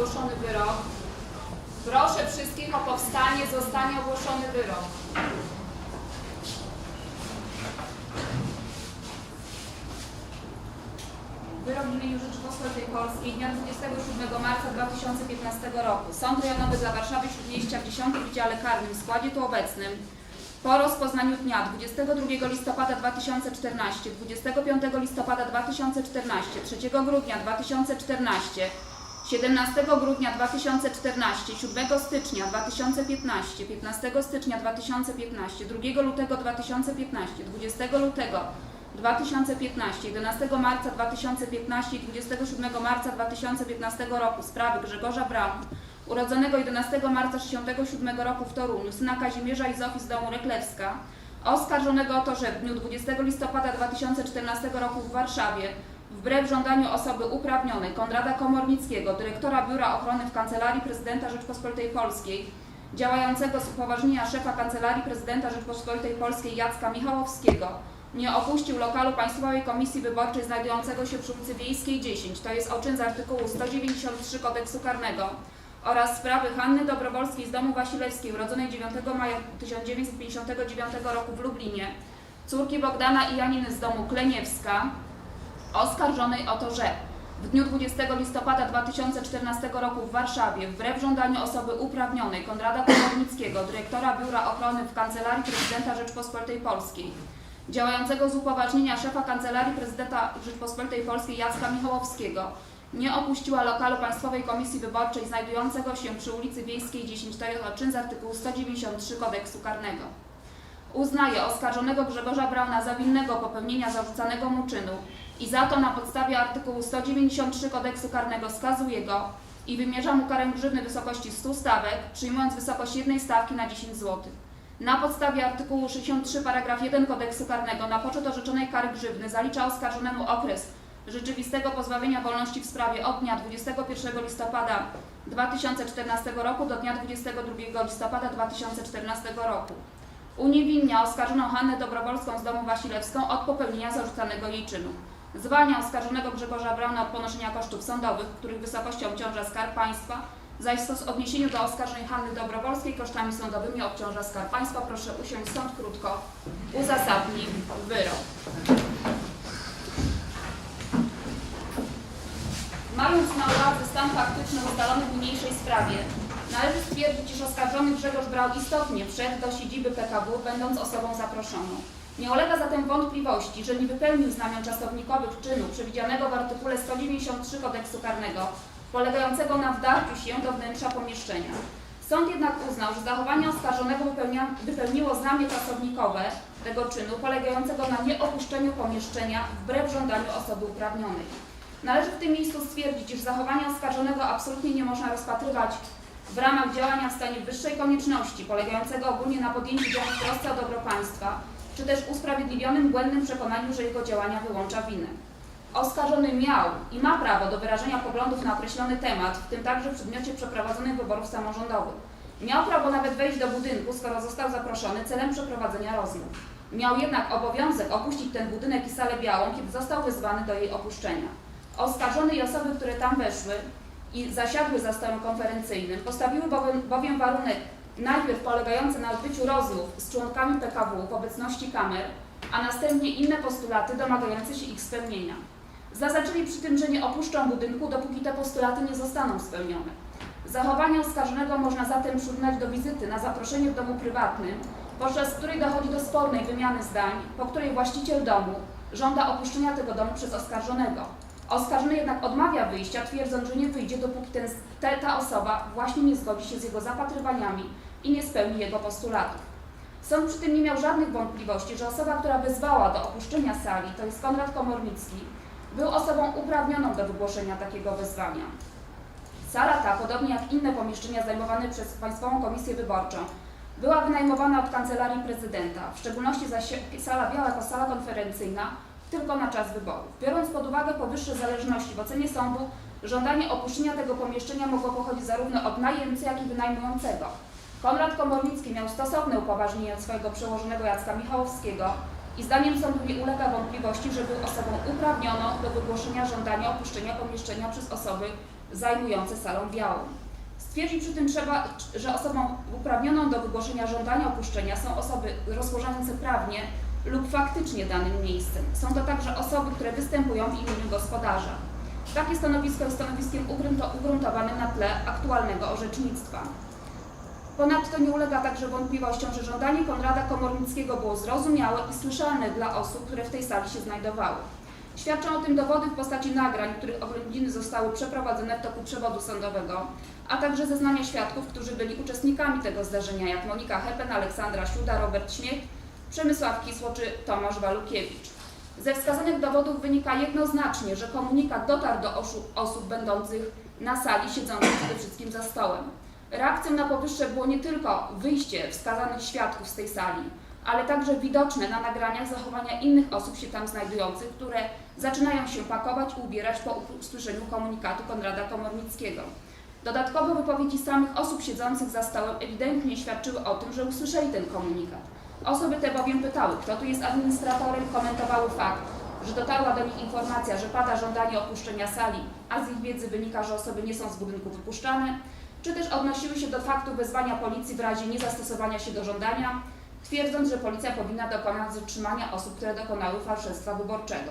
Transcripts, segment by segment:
ogłoszony wyrok. Proszę wszystkich o powstanie, zostanie ogłoszony wyrok. Wyrok w imieniu Rzeczypospolitej Polskiej dnia 27 marca 2015 roku. Sąd Rejonowy dla Warszawy Śródmieścia w 10 Wydziale Karnym w składzie tu obecnym po rozpoznaniu dnia 22 listopada 2014, 25 listopada 2014, 3 grudnia 2014, 17 grudnia 2014, 7 stycznia 2015, 15 stycznia 2015, 2 lutego 2015, 20 lutego 2015, 11 marca 2015 i 27 marca 2015 roku. Sprawy Grzegorza Braun, urodzonego 11 marca 1967 roku w Toruniu, syna Kazimierza i Zofii z domu Reklewska, oskarżonego o to, że w dniu 20 listopada 2014 roku w Warszawie, wbrew żądaniu osoby uprawnionej Konrada Komornickiego, dyrektora Biura Ochrony w Kancelarii Prezydenta Rzeczpospolitej Polskiej, działającego z upoważnienia szefa Kancelarii Prezydenta Rzeczpospolitej Polskiej Jacka Michałowskiego, nie opuścił lokalu Państwowej Komisji Wyborczej znajdującego się przy ulicy Wiejskiej 10, to jest o czyn z artykułu 193 Kodeksu Karnego oraz sprawy Hanny Dobrowolskiej z domu Wasilewskiej, urodzonej 9 maja 1959 roku w Lublinie, córki Bogdana i Janiny z domu Kleniewska, oskarżonej o to, że w dniu 20 listopada 2014 roku w Warszawie, wbrew żądaniu osoby uprawnionej Konrada Komornickiego, dyrektora Biura Ochrony w Kancelarii Prezydenta Rzeczpospolitej Polskiej, działającego z upoważnienia szefa Kancelarii Prezydenta Rzeczpospolitej Polskiej Jacka Michałowskiego, nie opuściła lokalu Państwowej Komisji Wyborczej znajdującego się przy ulicy Wiejskiej 10, to jest o czyn z artykułu 193 Kodeksu Karnego. Uznaje oskarżonego Grzegorza Brauna za winnego popełnienia zarzucanego mu czynu i za to na podstawie artykułu 193 Kodeksu Karnego skazuje go i wymierza mu karę grzywny wysokości 100 stawek, przyjmując wysokość jednej stawki na 10 zł. Na podstawie artykułu 63 paragraf 1 Kodeksu Karnego na poczet orzeczonej kary grzywny zalicza oskarżonemu okres rzeczywistego pozbawienia wolności w sprawie od dnia 21 listopada 2014 roku do dnia 22 listopada 2014 roku. Uniewinnia oskarżoną Hannę Dobrowolską z domu Wasilewską od popełnienia zarzucanego jej czynu. Zwalnia oskarżonego Grzegorza Brauna od ponoszenia kosztów sądowych, których wysokością obciąża Skarb Państwa, zaś w odniesieniu do oskarżeń Hanny Dobrowolskiej kosztami sądowymi obciąża Skarb Państwa. Proszę usiąść, sąd krótko uzasadni wyrok. Mając na uwadze stan faktyczny ustalony w niniejszej sprawie, należy stwierdzić, iż oskarżony Grzegorz Braun istotnie wszedł do siedziby PKW, będąc osobą zaproszoną. Nie ulega zatem wątpliwości, że nie wypełnił znamion czasownikowych czynu przewidzianego w artykule 193 Kodeksu Karnego, polegającego na wdarciu się do wnętrza pomieszczenia. Sąd jednak uznał, że zachowanie oskarżonego wypełnia, wypełniło znamie czasownikowe tego czynu, polegającego na nieopuszczeniu pomieszczenia wbrew żądaniu osoby uprawnionej. Należy w tym miejscu stwierdzić, iż zachowania oskarżonego absolutnie nie można rozpatrywać w ramach działania w stanie wyższej konieczności, polegającego ogólnie na podjęciu działań w trosce o dobro państwa, czy też usprawiedliwionym błędnym przekonaniu, że jego działania wyłącza winę. Oskarżony miał i ma prawo do wyrażenia poglądów na określony temat, w tym także w przedmiocie przeprowadzonych wyborów samorządowych. Miał prawo nawet wejść do budynku, skoro został zaproszony celem przeprowadzenia rozmów. Miał jednak obowiązek opuścić ten budynek i salę białą, kiedy został wezwany do jej opuszczenia. Oskarżony i osoby, które tam weszły i zasiadły za stołem konferencyjnym, postawiły bowiem, bowiem warunek najpierw polegający na odbyciu rozmów z członkami PKW w obecności kamer, a następnie inne postulaty domagające się ich spełnienia. Zaznaczyli przy tym, że nie opuszczą budynku, dopóki te postulaty nie zostaną spełnione. Zachowanie oskarżonego można zatem przyrównać do wizyty na zaproszenie w domu prywatnym, podczas której dochodzi do spornej wymiany zdań, po której właściciel domu żąda opuszczenia tego domu przez oskarżonego. Oskarżony jednak odmawia wyjścia, twierdząc, że nie wyjdzie, dopóki ten, te, ta osoba właśnie nie zgodzi się z jego zapatrywaniami i nie spełni jego postulatów. Sąd przy tym nie miał żadnych wątpliwości, że osoba, która wezwała do opuszczenia sali, to jest Konrad Komornicki, był osobą uprawnioną do wygłoszenia takiego wezwania. Sala ta, podobnie jak inne pomieszczenia zajmowane przez Państwową Komisję Wyborczą, była wynajmowana od Kancelarii Prezydenta, w szczególności zaś sala biała jako sala konferencyjna, tylko na czas wyborów. Biorąc pod uwagę powyższe zależności, w ocenie sądu żądanie opuszczenia tego pomieszczenia mogło pochodzić zarówno od najemcy, jak i wynajmującego. Konrad Komornicki miał stosowne upoważnienie od swojego przełożonego Jacka Michałowskiego i zdaniem sądu nie ulega wątpliwości, że był osobą uprawnioną do wygłoszenia żądania opuszczenia pomieszczenia przez osoby zajmujące salą białą. Stwierdzić przy tym trzeba, że osobą uprawnioną do wygłoszenia żądania opuszczenia są osoby rozporządzające prawnie lub faktycznie danym miejscem. Są to także osoby, które występują w imieniu gospodarza. Takie stanowisko jest stanowiskiem ugrunto- ugruntowanym na tle aktualnego orzecznictwa. Ponadto nie ulega także wątpliwościom, że żądanie Konrada Komornickiego było zrozumiałe i słyszalne dla osób, które w tej sali się znajdowały. Świadczą o tym dowody w postaci nagrań, których oględziny zostały przeprowadzone w toku przewodu sądowego, a także zeznania świadków, którzy byli uczestnikami tego zdarzenia, jak Monika Hepen, Aleksandra Siuda, Robert Śmiech, Przemysław Kisło czy Tomasz Walukiewicz. Ze wskazanych dowodów wynika jednoznacznie, że komunikat dotarł do osób będących na sali, siedzących przede wszystkim za stołem. Reakcją na powyższe było nie tylko wyjście wskazanych świadków z tej sali, ale także widoczne na nagraniach zachowania innych osób się tam znajdujących, które zaczynają się pakować i ubierać po usłyszeniu komunikatu Konrada Komornickiego. Dodatkowo wypowiedzi samych osób siedzących za stołem ewidentnie świadczyły o tym, że usłyszeli ten komunikat. Osoby te bowiem pytały, kto tu jest administratorem, komentowały fakt, że dotarła do nich informacja, że pada żądanie opuszczenia sali, a z ich wiedzy wynika, że osoby nie są z budynku wypuszczane, czy też odnosiły się do faktu wezwania policji w razie niezastosowania się do żądania, twierdząc, że policja powinna dokonać zatrzymania osób, które dokonały fałszerstwa wyborczego.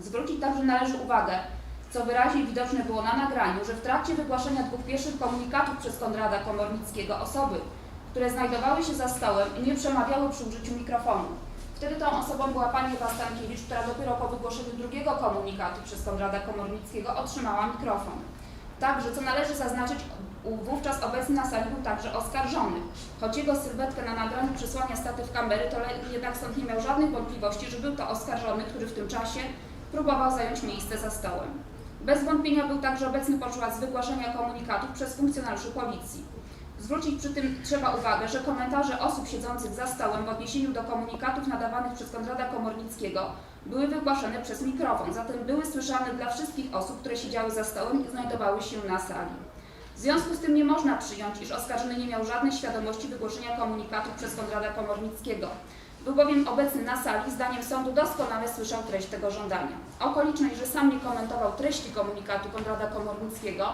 Zwrócić także należy uwagę, co wyraźnie widoczne było na nagraniu, że w trakcie wygłaszania dwóch pierwszych komunikatów przez Konrada Komornickiego osoby, które znajdowały się za stołem i nie przemawiały przy użyciu mikrofonu. Wtedy tą osobą była pani Ewa Stankiewicz, która dopiero po wygłoszeniu drugiego komunikatu przez Konrada Komornickiego otrzymała mikrofon. Także, co należy zaznaczyć, wówczas obecny na sali był także oskarżony. Choć jego sylwetkę na nagraniu przesłania statyw kamery, to jednak sąd nie miał żadnych wątpliwości, że był to oskarżony, który w tym czasie próbował zająć miejsce za stołem. Bez wątpienia był także obecny podczas wygłaszania komunikatów przez funkcjonariuszy policji. Zwrócić przy tym trzeba uwagę, że komentarze osób siedzących za stołem w odniesieniu do komunikatów nadawanych przez Konrada Komornickiego były wygłaszane przez mikrofon, zatem były słyszane dla wszystkich osób, które siedziały za stołem i znajdowały się na sali. W związku z tym nie można przyjąć, iż oskarżony nie miał żadnej świadomości wygłoszenia komunikatów przez Konrada Komornickiego. Był bowiem obecny na sali, zdaniem sądu doskonale słyszał treść tego żądania. Okoliczność, że sam nie komentował treści komunikatu Konrada Komornickiego,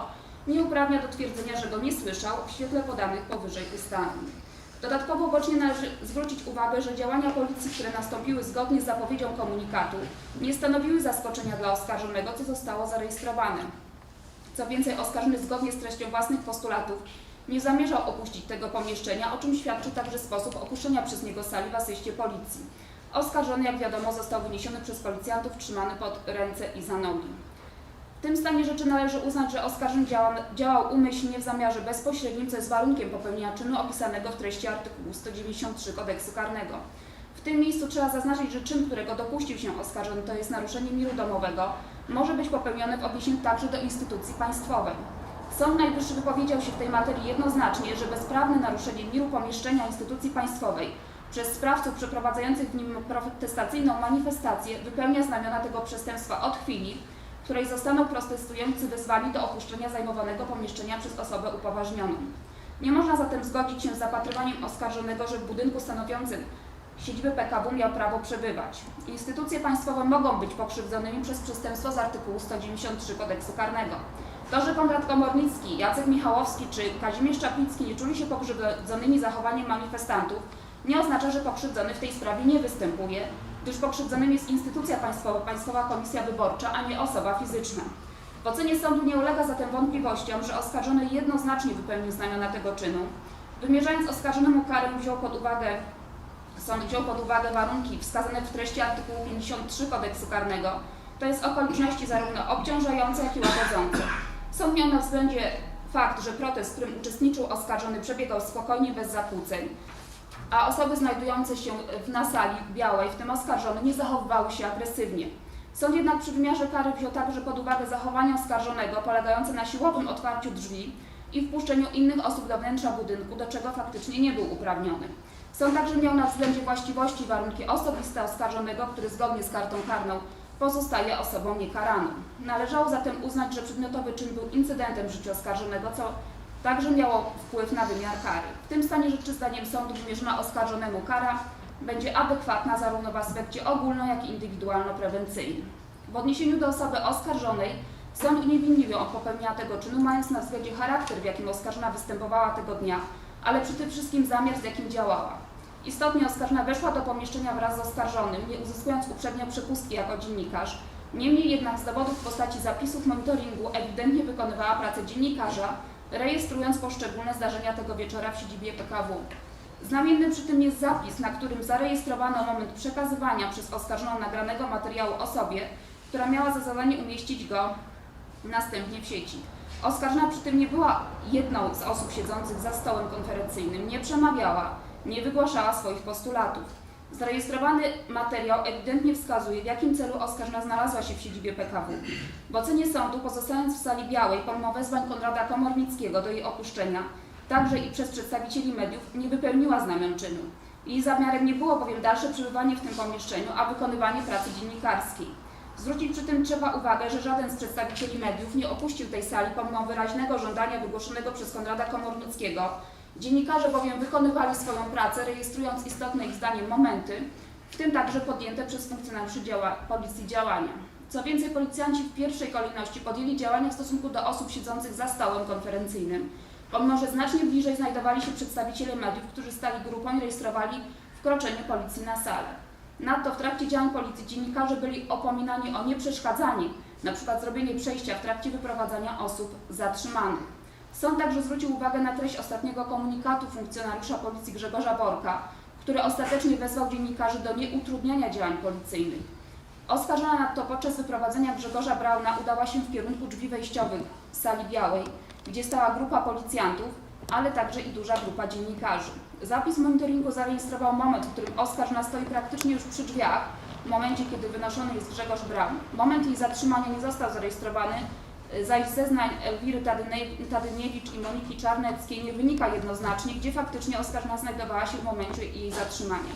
nie uprawnia do twierdzenia, że go nie słyszał w świetle podanych powyżej ustaleń. Dodatkowo bocznie należy zwrócić uwagę, że działania policji, które nastąpiły zgodnie z zapowiedzią komunikatu, nie stanowiły zaskoczenia dla oskarżonego, co zostało zarejestrowane. Co więcej, oskarżony zgodnie z treścią własnych postulatów nie zamierzał opuścić tego pomieszczenia, o czym świadczy także sposób opuszczenia przez niego sali w asyście policji. Oskarżony, jak wiadomo, został wyniesiony przez policjantów, trzymany pod ręce i za nogi. W tym stanie rzeczy należy uznać, że oskarżony działał, działał umyślnie w zamiarze bezpośrednim, co jest warunkiem popełnienia czynu opisanego w treści artykułu 193 kodeksu karnego. W tym miejscu trzeba zaznaczyć, że czyn, którego dopuścił się oskarżony, to jest naruszenie miru domowego, może być popełniony w odniesieniu także do instytucji państwowej. Sąd Najwyższy wypowiedział się w tej materii jednoznacznie, że bezprawne naruszenie miru pomieszczenia instytucji państwowej przez sprawców przeprowadzających w nim protestacyjną manifestację wypełnia znamiona tego przestępstwa od chwili, której zostaną protestujący wezwani do opuszczenia zajmowanego pomieszczenia przez osobę upoważnioną. Nie można zatem zgodzić się z zapatrywaniem oskarżonego, że w budynku stanowiącym siedzibę PKW miał prawo przebywać. Instytucje państwowe mogą być pokrzywdzonymi przez przestępstwo z artykułu 193 kodeksu karnego. To, że Konrad Komornicki, Jacek Michałowski czy Kazimierz Czaplicki nie czuli się pokrzywdzonymi zachowaniem manifestantów, nie oznacza, że pokrzywdzony w tej sprawie nie występuje, gdyż pokrzywdzonym jest instytucja państwowa, Państwowa Komisja Wyborcza, a nie osoba fizyczna. W ocenie sądu nie ulega zatem wątpliwościom, że oskarżony jednoznacznie wypełnił znamiona tego czynu. Wymierzając oskarżonemu karę wziął pod uwagę Sąd wziął pod uwagę warunki wskazane w treści artykułu 53 kodeksu karnego, to jest okoliczności zarówno obciążające, jak i łagodzące. Sąd miał na względzie fakt, że protest, w którym uczestniczył oskarżony, przebiegał spokojnie, bez zakłóceń, a osoby znajdujące się na sali białej, w tym oskarżony, nie zachowywały się agresywnie. Sąd jednak przy wymiarze kary wziął także pod uwagę zachowanie oskarżonego polegające na siłowym otwarciu drzwi i wpuszczeniu innych osób do wnętrza budynku, do czego faktycznie nie był uprawniony. Sąd także miał na względzie właściwości i warunki osobiste oskarżonego, który zgodnie z kartą karną pozostaje osobą niekaraną. Należało zatem uznać, że przedmiotowy czyn był incydentem w życiu oskarżonego, co także miało wpływ na wymiar kary. W tym stanie rzeczy zdaniem sądu wymierzona oskarżonemu kara będzie adekwatna zarówno w aspekcie ogólno, jak i indywidualno-prewencyjnym. W odniesieniu do osoby oskarżonej Sąd uniewinnił ją od popełnienia tego czynu, mając na względzie charakter, w jakim oskarżona występowała tego dnia, ale tym wszystkim zamiar, z jakim działała. Istotnie oskarżona weszła do pomieszczenia wraz z oskarżonym, nie uzyskując uprzednio przepustki jako dziennikarz. Niemniej jednak z dowodów w postaci zapisów monitoringu ewidentnie wykonywała pracę dziennikarza, rejestrując poszczególne zdarzenia tego wieczora w siedzibie PKW. Znamienny przy tym jest zapis, na którym zarejestrowano moment przekazywania przez oskarżoną nagranego materiału osobie, która miała za zadanie umieścić go następnie w sieci. Oskarżona przy tym nie była jedną z osób siedzących za stołem konferencyjnym, nie przemawiała, nie wygłaszała swoich postulatów. Zarejestrowany materiał ewidentnie wskazuje, w jakim celu oskarżona znalazła się w siedzibie PKW. W ocenie sądu, pozostając w sali białej, pomimo wezwań Konrada Komornickiego do jej opuszczenia, także i przez przedstawicieli mediów, nie wypełniła znamion czynu. Jej zamiarem nie było bowiem dalsze przebywanie w tym pomieszczeniu, a wykonywanie pracy dziennikarskiej. Zwrócić przy tym trzeba uwagę, że żaden z przedstawicieli mediów nie opuścił tej sali pomimo wyraźnego żądania wygłoszonego przez Konrada Komornickiego. Dziennikarze bowiem wykonywali swoją pracę, rejestrując istotne ich zdaniem momenty, w tym także podjęte przez funkcjonariuszy działa, policji działania. Co więcej, policjanci w pierwszej kolejności podjęli działania w stosunku do osób siedzących za stołem konferencyjnym, pomimo że znacznie bliżej znajdowali się przedstawiciele mediów, którzy stali grupą i rejestrowali wkroczenie policji na salę. Nadto w trakcie działań policji dziennikarze byli opominani o nieprzeszkadzanie, np. zrobienie przejścia w trakcie wyprowadzania osób zatrzymanych. Sąd także zwrócił uwagę na treść ostatniego komunikatu funkcjonariusza policji Grzegorza Borka, który ostatecznie wezwał dziennikarzy do nieutrudniania działań policyjnych. Oskarżona nadto podczas wyprowadzenia Grzegorza Brauna udała się w kierunku drzwi wejściowych sali białej, gdzie stała grupa policjantów, ale także i duża grupa dziennikarzy. Zapis monitoringu zarejestrował moment, w którym oskarżona stoi praktycznie już przy drzwiach, w momencie, kiedy wynoszony jest Grzegorz Braun. Moment jej zatrzymania nie został zarejestrowany, zaś zeznań Elwiry Tadyniewicz i Moniki Czarneckiej nie wynika jednoznacznie, gdzie faktycznie oskarżona znajdowała się w momencie jej zatrzymania.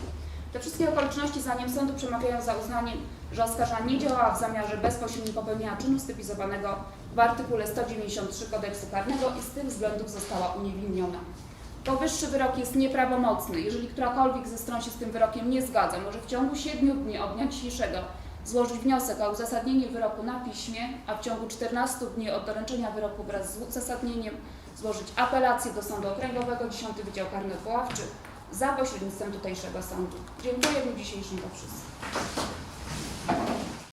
Te wszystkie okoliczności zdaniem sądu przemawiają za uznaniem, że oskarżona nie działała w zamiarze bezpośrednio popełnienia czynu stypizowanego w artykule 193 kodeksu karnego i z tych względów została uniewinniona. Powyższy wyrok jest nieprawomocny. Jeżeli którakolwiek ze stron się z tym wyrokiem nie zgadza, może w ciągu 7 dni od dnia dzisiejszego złożyć wniosek o uzasadnienie wyroku na piśmie, a w ciągu 14 dni od doręczenia wyroku wraz z uzasadnieniem złożyć apelację do Sądu Okręgowego 10 Wydział Karny Odwoławczy za pośrednictwem tutejszego sądu. Dziękuję w dniu dzisiejszym to wszystko.